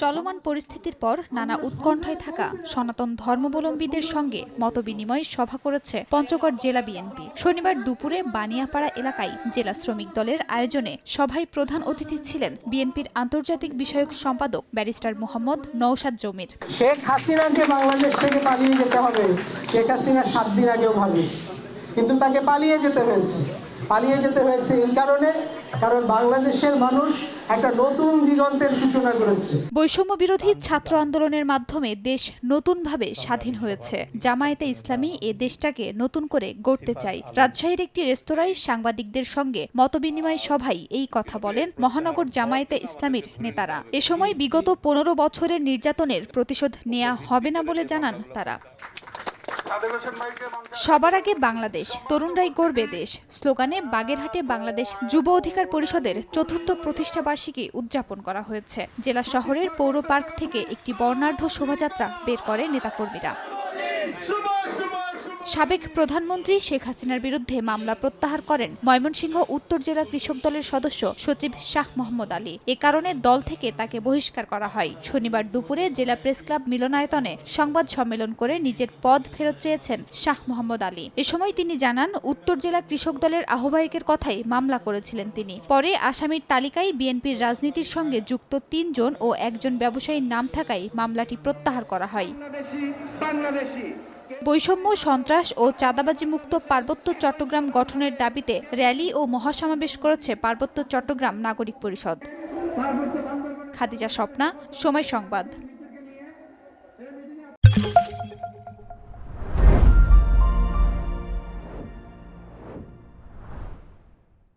চলমান পরিস্থিতির পর নানা উৎকণ্ঠায় থাকা সনাতন ধর্মাবলম্বীদের সঙ্গে মতবিনিময় সভা করেছে পঞ্চগড় জেলা বিএনপি। শনিবার দুপুরে বানিয়াপাড়া এলাকায় জেলা শ্রমিক দলের আয়োজনে সভায় প্রধান অতিথি ছিলেন বিএনপির আন্তর্জাতিক বিষয়ক সম্পাদক ব্যারিস্টার মোহাম্মদ নৌসাদ জমির। শেখ হাসিনাকে বাংলাদেশ থেকে পালিয়ে যেতে হবে। শেখ হাসিনা সাত দিন আগেও ভাবি কিন্তু তাকে পালিয়ে যেতে হয়েছে। পালিয়ে যেতে হয়েছে এই কারণে, কারণ বাংলাদেশের মানুষ একটা নতুন দিগন্তের সূচনা করেছে। বৈষম্য বিরোধী ছাত্র আন্দোলনের মাধ্যমে দেশ নতুনভাবে স্বাধীন হয়েছে। জামায়াতে ইসলামী এ দেশটাকে নতুন করে গড়তে চাই রাজশাহীর একটি রেস্তোরাঁয় সাংবাদিকদের সঙ্গে মতবিনিময় সভায় এই কথা বলেন মহানগর জামায়াতে ইসলামীর নেতারা। এ সময় বিগত পনেরো বছরের নির্যাতনের প্রতিশোধ নেওয়া হবে না বলে জানান তারা। সবার আগে বাংলাদেশ তরুণরাই গড়বে দেশ। স্লোগানে বাগেরহাটে বাংলাদেশ যুব অধিকার পরিষদের চতুর্থ প্রতিষ্ঠা বার্ষিকী উদযাপন করা হয়েছে। জেলা শহরের পৌর পার্ক থেকে একটি বর্ণাঢ্য শোভাযাত্রা বের করে নেতাকর্মীরা। সাবেক প্রধানমন্ত্রী শেখ হাসিনার বিরুদ্ধে মামলা প্রত্যাহার করেন ময়মনসিংহ উত্তর জেলা কৃষক দলের সদস্য সচিব শাহ মোহাম্মদ আলী। এ কারণে দল থেকে তাকে বহিষ্কার করা হয়। শনিবার দুপুরে জেলা প্রেস ক্লাব মিলনায়তনে সংবাদ সম্মেলন করে নিজের পদ ফেরত চেয়েছেন শাহ মোহাম্মদ আলী। এ সময় তিনি জানান, উত্তর জেলা কৃষক দলের আহ্বায়কের কথাই মামলা করেছিলেন তিনি। পরে আসামির তালিকায় বিএনপির রাজনীতির সঙ্গে যুক্ত তিনজন ও একজন ব্যবসায়ীর নাম থাকায় মামলাটি প্রত্যাহার করা হয়। বৈষম্য, সন্ত্রাস ও চাঁদাবাজি মুক্ত পার্বত্য চট্টগ্রাম গঠনের দাবিতে র্যালি ও মহাসমাবেশ করেছে পার্বত্য চট্টগ্রাম নাগরিক পরিষদ। খাদিজা স্বপ্না, সময় সংবাদ।